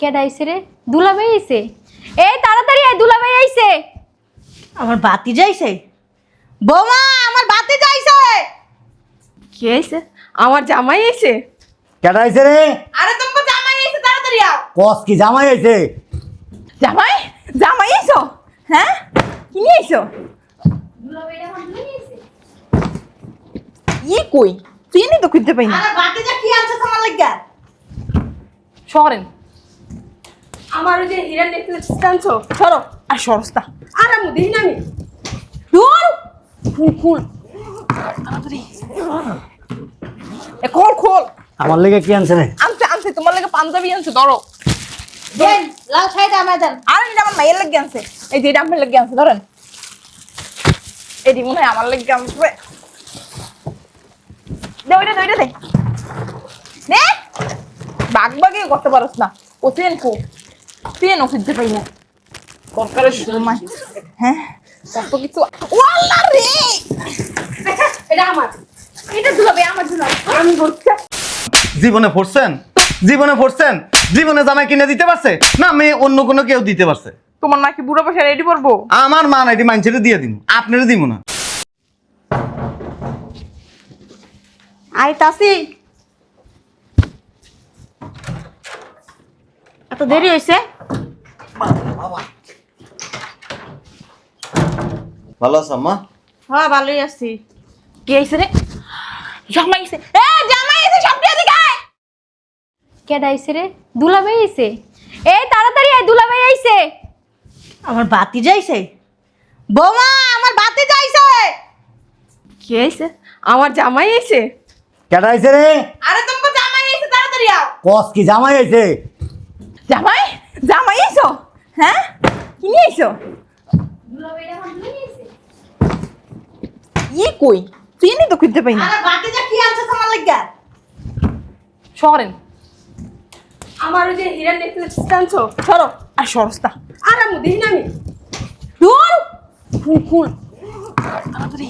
কেডা আইছে রে? দুলাভাই আইছে? এই তাড়াতাড়ি আয় দুলাভাই আইছে। আমার বাতি যাইছে বৌমা আমার বাতি যাইছে কি আইছে? আমার জামাই আইছে? কেটা আইছে রে? আরে তোমাকে জামাই আইছে তাড়াতাড়ি আও। কস কি জামাই আইছে? জামাই? জামাই আইছো? হ্যাঁ? কি নিয়ে আইছো? ই কই? তুই নি তো খুঁজতে পাই না আরে বাতি যা কি আনছে তোমার লাগা সরেন। আমার ওই যে হিরার নেকলেস টানছো সরো। আর সরস্তা আর আমি দেখি না আমি। দূর খুল খুল। তাড়াতাড়ি। এ খোল খোল। আমার লেগে কি আনছে রে? আনছে আনছে তোমার লাগে পাঞ্জাবি আনছে ধরো। দেন লাল ছাইটা আমায় দেন আর এটা আমার মায়ের লাগে আনছে। এই যে এটা আপনার লাগে আনছে ধরেন। এটি মনে হয় আমার লাগে আনছে দে ওইটা দে ওইটা দে। নে! বাগ বাগে করতে পারস না। ও চেন কো চেন ও খুঁজতে পাই না। হ্যাঁ? কত কিছু ও আল্লাহ রে এটা আমার। এটা দুলাভাই আমার দুলাভাই আমি বলছি জীবনে পড়ছেন জীবনে পড়ছেন জীবনে জামাই কিনে দিতে পারছে? না মেয়ে অন্য কোনো কেউ দিতে পারছে? তোমার নাকি বুড়ো পয়সা রেডি করব আমার মা নাইটি মানুষের দিয়ে দিন আপনারও দিব না। আইতাছি। এত দেরি হইছে? ভালো আছো মা হ্যাঁ ভালোই আছি। কি আইছে রে? জামাই আইছে এ জামাই আইছে সামনে দিকে আয়! কেডা আইছে রে? দুলাভাই আইছে? এই তাড়াতাড়ি আয় দুলাভাই আইছে। আমার বাতি যাইছে? বৌমা আমার বাতি যাইছে! কি আইছে আমার জামাই আইছে? কেটা আইছে রে? আরে তোমাকে জামাই আইছে তাড়াতাড়ি আও। কস কি জামাই আইছে? জামাই? জামাই আইছো? হ্যাঁ? কি নিয়ে আইছো? দুলাই আইছে ই কই? তুই নি তো খুঁজতে পাই না আরে বাতি যা কি আনছে তোমার লাগা? সরেন। আমার ওই যে হিরার নেকলেস টানছো সরো। আর সরস্তা আর আমি দেখি না আমি। দূর খুল খুল। তাড়াতাড়ি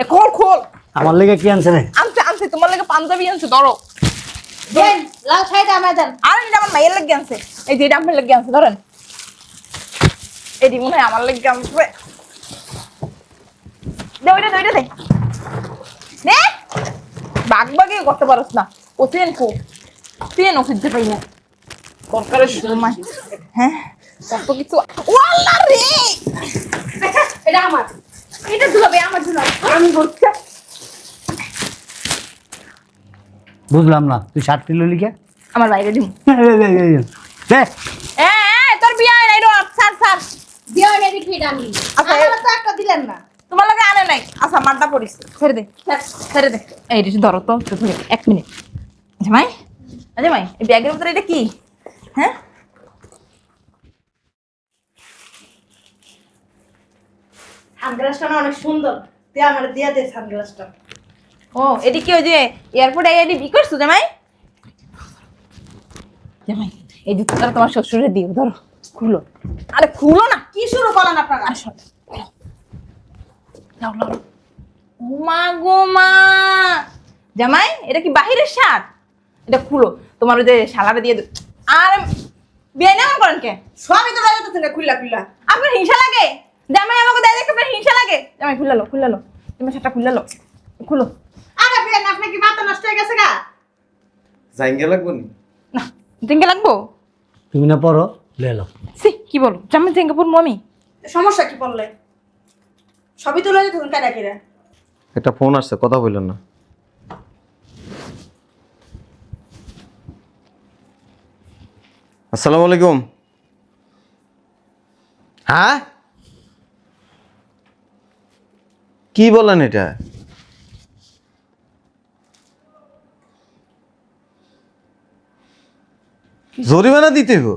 এ খোল খোল। আমার লেগে কি আনছে রে? আনছে আনছে তোমার লাগে পাঞ্জাবি আনছে ধরো। দেন লাল ছাইটা আমায় দেন। আর এটা আমার মায়ের লাগে আনছে। এই যে এটা আপনার লাগে আনছে ধরেন। এটি মনে হয় আমার লাগে আনছে। দে ওইটা দে ওইটা দে। নে। বাগ বাগে করতে পারস না। ও কো। পাই না সময় হ্যাঁ। কত কিছু ও রে! এটা আমার। এটা আমি বুঝলাম না। তুই শার্ট কিলো লিখে? আমার বাইরে দিম দে। এ এ, তোর বিয়ে নাই রো স্যার স্যার দেখি এটা আমি। আচ্ছা আমার তো একটা দিলেন না। তোমার লাগে আনে নাই। আচ্ছা মারটা পড়িস ছেড়ে দে। ছেড়ে দে। এই রে ধরো তো। ধরে এক মিনিট। জামাই আচ্ছা এই ব্যাগের ভিতরে এটা কি? হ্যাঁ? সানগ্লাসটা না অনেক সুন্দর। তুই আমার দিয়া দে সানগ্লাসটা। ও এটি কি ওই যে এয়ারপোর্টে এটি বি করছ জামাই জামাই এই জুতোটা তোমার শ্বশুরে দিও ধরো। খুলো। আরে খুলো না। কি শুরু করলেন আপনারা? লাও লাও মা গো মা। জামাই এটা কি বাহিরের শার্ট? এটা খুলো। তোমার ওই যে শালারে দিয়ে আর বিয়ে না করেন কে? সবই তো লাগে তো খুললা খুললা। আপনার হিংসা লাগে? জামাই আমাকে দেয় দেখে আপনার হিংসা লাগে? জামাই খুলে লো খুলে লো। তুমি শার্টটা খুলে লো। খুলো। আরে বিয়েন আপনি কি মাথা নষ্ট হয়ে গেছে গা? জাইঙ্গে লাগবো না? জেঙ্গে লাগবো? তুমি না পড়ো লে লো। সি কি বলো? জামাই জেঙ্গে পড়ব আমি? সমস্যা কি পড়লে সবই তুলে যেত কেডা কিরা একটা ফোন আসছে কথা বললেন না। আসসালামু আলাইকুম। হ্যাঁ? কি বলেন এটা? জরিমানা দিতে হইব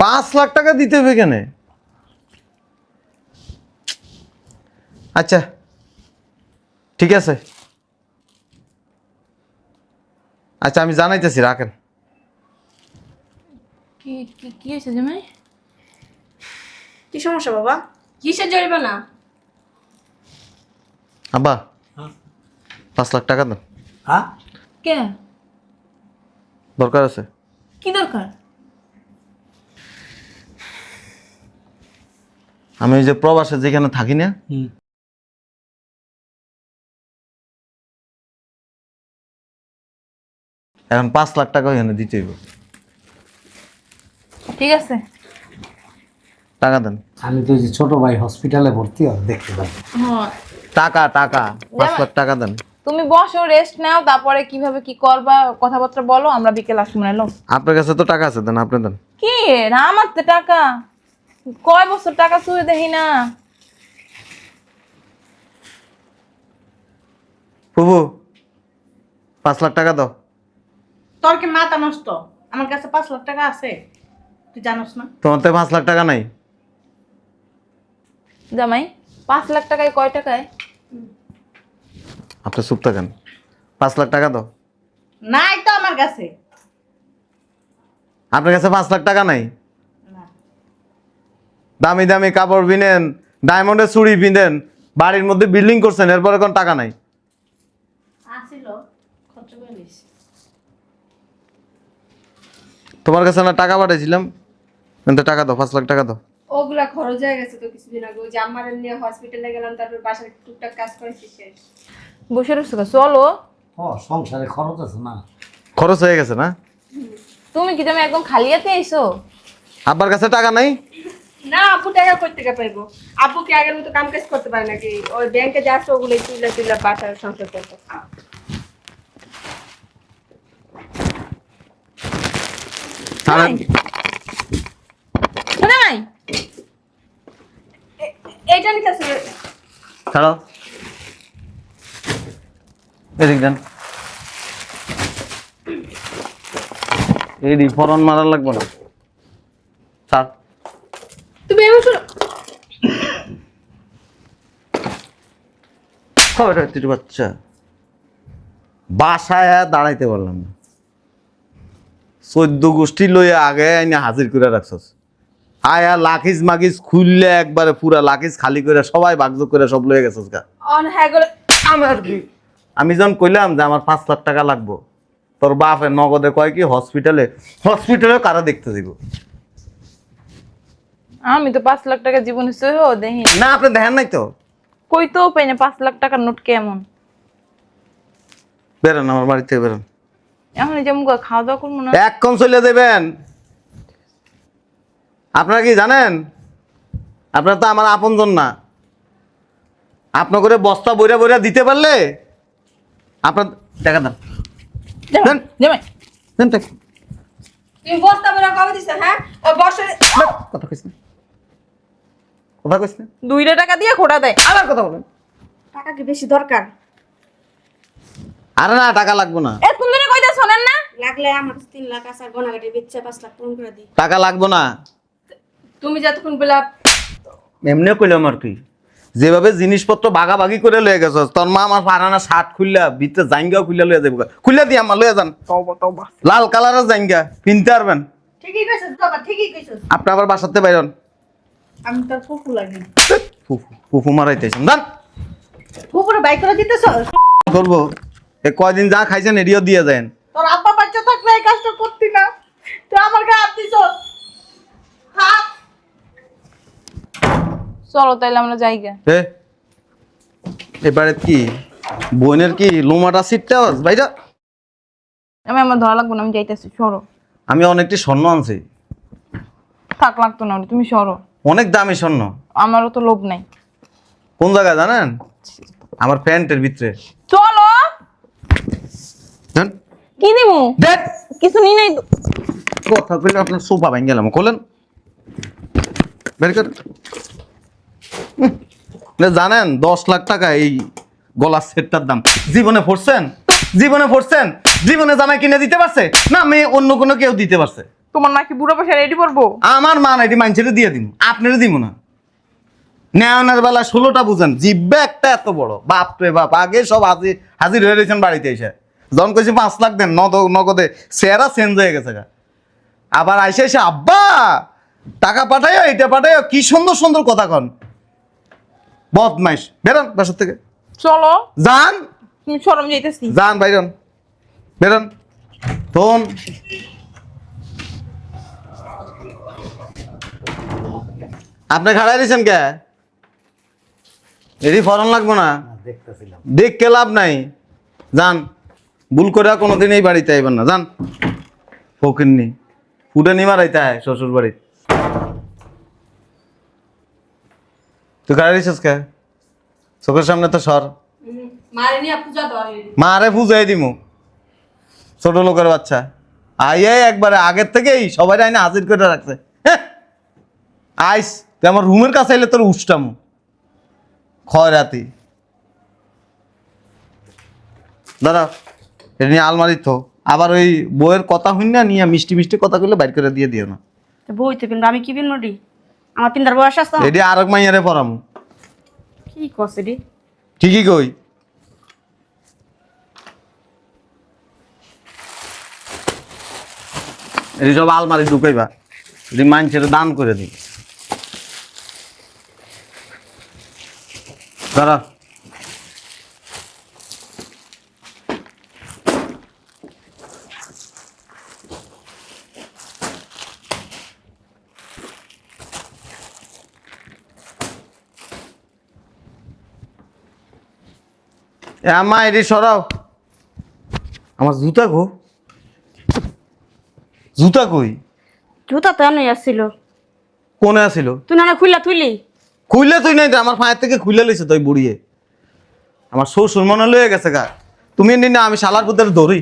পাঁচ লাখ টাকা দিতে হবে কেন? আচ্ছা ঠিক আছে। আচ্ছা আমি জানাইতেছি রাখেন। কি কি কি হয়েছে জামাই? কি সমস্যা বাবা? কিসের জরিমানা? আব্বা পাঁচ লাখ টাকা দেন। হ্যাঁ? কে দরকার আছে। কি দরকার? আমি ওই যে প্রবাসে যেখানে থাকি না এখন পাঁচ লাখ টাকা ওইখানে দিতে হইব। ঠিক আছে। টাকা দেন। আমি তো ওই যে ছোট ভাই হসপিটালে ভর্তি হয় দেখতে পাই। হ্যাঁ। টাকা টাকা পাঁচ লাখ টাকা দেন। তুমি বসো রেস্ট নাও তারপরে কীভাবে কি করবা কথাবার্তা বলো আমরা বিকেল আসব না আপনার কাছে তো টাকা আছে দেন আপনি দেন। কি? না আমার তো টাকা। কয় বছর টাকা চুয়ে দেখি না? প্রভু পাঁচ লাখ টাকা দাও। তোর কি মাথা নষ্ট? আমার কাছে পাঁচ লাখ টাকা আছে। তুই জানোস না। তোমার তো পাঁচ লাখ টাকা নাই। জামাই পাঁচ লাখ টাকায় কয় টাকায়? আপনি চুপ থাকেন। পাঁচ লাখ টাকা দাও। নাই তো আমার কাছে। আপনার কাছে পাঁচ লাখ টাকা নাই। দামি দামি কাপড় কিনেন ডায়মন্ডের চুড়ি কিনেন বাড়ির মধ্যে বিল্ডিং করছেন এরপরে কোন টাকা নাই। তোমার কাছে না টাকা পাঠাইছিলাম? কিন্তু টাকা দাও পাঁচ লাখ টাকা দাও। ওগুলা খরচ হয়ে গেছে তো কিছুদিন আগে ওই যে আমার নিয়ে হসপিটালে গেলাম তারপর বাসার টুকটাক কাজ করেছি শেষ। বসে রয়েছো গো, চলো। ও সংসারে খরচ আছে না। খরচ হয়ে গেছে না? তুমি কি তুমি একদম খালি হাতে আইছো? আব্বার কাছে টাকা নাই? না আপু টাকা কই থেকে পাইবো। আপু কি আগের মতো কাম কাজ করতে পারে নাকি? ওই ব্যাংকে যা আছে ওগুলো তুইলা তুইলা বাসার সংসার করতে ছাড়েন। শোনা এইটা নিতে ছাড়ো এদিক দেন। এডি ফরন মারার লাগবে না। ছাড়। তুমি এমন শোনো খবর তুই বাচ্চা। বাসায় দাঁড়াইতে পারলাম না। চোদ্দ গোষ্ঠী লইয়া আগে আইনে হাজির করে রাখছস। আয়া লাকিজ মাকিজ খুললে একবারে পুরা লাকিজ খালি করে সবাই ভাগযোগ করে সব লয়ে গেছস গা। হ্যাঁ গেলে আমার কি? আমি যখন কইলাম যে আমার পাঁচ লাখ টাকা লাগবো তোর বাপে নগদে কয় কি হসপিটালে হসপিটালে কারা দেখতে দিব আমি তো পাঁচ লাখ টাকা জীবনে সহ দেখি। না আপনি দেখেন নাই তো। কই তো পাই না পাঁচ লাখ টাকার নোট কেমন। বেরোন আমার বাড়ি থেকে বেরোন। এখন যেমন খাওয়া দাওয়া করব না। এক্ষণ চলে দেবেন। আপনারা কি জানেন? আপনারা তো আমার আপনজন না। আপনার করে বস্তা বইরা বইরা দিতে পারলে আপনার টাকা দেন। দেন। দেন বস্তা বেরা কবে দিছ হ্যাঁ? বছরে কথা কইস না। কথা কইস না। দুইটা টাকা দিয়ে খোটা দেয়। আবার কথা বলেন। টাকা কি বেশি দরকার? আরে না টাকা লাগবে না। ধরে কইতা শোনেন না। লাগলে আমার কাছে তিন লাখ আছে আর গনাগাটি বেচছে পাঁচ লাখ পূরণ করে দিই। টাকা লাগবে না। তুমি যতক্ষণ কইলাম আর কি। যেভাবে জিনিসপত্র ভাগাভাগি করে লয়ে গেছস তোর মা আমার ফারানা শার্ট খুললা ভিতরে জাইঙ্গাও খুললা লয়ে যাব খুললা দিয়ে আমার লয়ে যান। তওবা তওবা। লাল কালারের জাইঙ্গা কিনতে পারবেন। ঠিকই কইছিস বাবা ঠিকই কইছিস। আপনি আবার বাসাতে বাইরন। আমি তোর ফুফু লাগি। ফুফু ফুফু মারাইতেছেন দান। ফুপুরে বাইক করে দিতেছ? করব এ কয়দিন যা খাইছেন এডিও দিয়ে যান তোর আব্বা বাচ্চা থাকলে এই কাজটা করতি না। তুই আমার গায়ে হাত দিছ হাত চলো তাইলে আমরা যাইগা এ এবারে কি? বোনের কি লোমাটা সিটটা বাইরা আমি আমার ধরা লাগবো না আমি যাইতেছি সরো। আমি অনেকটি স্বর্ণ আনছি। থাক লাগতো না তুমি সরো। অনেক দামি স্বর্ণ। আমারও তো লোভ নাই। কোন জায়গায় জানেন? আমার প্যান্টের ভিতরে। চলো! কি দিমু? দেখ। কিছু নি নাই কথা কইলে আপনার সোফা ভাঙ গেলাম খোলেন। বের কর। জানেন দশ লাখ টাকা এই গলার সেটটার দাম। জীবনে পড়ছেন জীবনে পড়ছেন জীবনে জামাই কিনে দিতে পারছে? না মেয়ে অন্য কোনো কেউ দিতে পারছে? তোমার নাকি বুড়ো পয়সা রেডি করব? আমার মা না এটি মাইনছেরে দিয়ে দিন আপনারে দিব না। নেওয়ানোর বেলা ষোলোটা বুঝেন জিব্বে একটা এত বড়। বাপ রে বাপ আগে সব হাজির হাজির হয়ে রয়েছেন বাড়িতে এসে। যখন কইছি পাঁচ লাখ দেন নদ নগদে চেহারা চেঞ্জ হয়ে গেছে গা। আবার আইসে এসে আব্বা টাকা পাঠাইও এটা পাঠাইও কি সুন্দর সুন্দর কথা কন। বদমাইশ। বেরান বাসার থেকে। চলো। যান। তুমি সরম যাইতেছি। যান বাইরন বেরন। ফোন আপনি খাড়াই দিয়েছেন কে? এটি ফরন লাগবো না। দেখতেছিলাম। লাভ নাই। যান ভুল করে কোনোদিন এই বাড়িতে আইবেন না। যান ফকিরনি ফুটে নি মারাইতে হয় শ্বশুর বাড়ি তুই গাড়ি দিছিস কে? চোখের সামনে তো সর। মারে ফুজাই দিমু। ছোট লোকের বাচ্চা। আইয়ে একবারে আগের থেকেই সবাই আইনে হাজির করে রাখছে। হ্যাঁ। আইস। তুই আমার রুমের কাছে এলে তোর উষ্টামু। খয় রাতি। দাদা এটা নিয়ে আলমারি তো আবার ওই বইয়ের কথা হইন না নিয়ে মিষ্টি মিষ্টি কথা কইলে বাইর করে দিয়ে দিও না। বই তো কিন্তু আমি কি বিন নডি আমার তিনটার বয়স আসতো এটি আরেক মাইয়ারে পড়ামু। কি রে ঠিকই কই। এই সব আলমারি ঢুকাইবা। মানুষের দান করে দিই দাঁড়া। এ আমা এটি সরাও। আমার জুতা গো। জুতা কই? জুতা তো এমনি আসছিল। কোনে আছিল তুই না খুললা তুইলি খুইলে তুই নাই আমার ফায়ের থেকে খুইলে লইছে তুই বুড়িয়ে। আমার শ্বশুর মনে লয়ে গেছে গা। তুমি নিন আমি শালার পুতের দৌড়ি।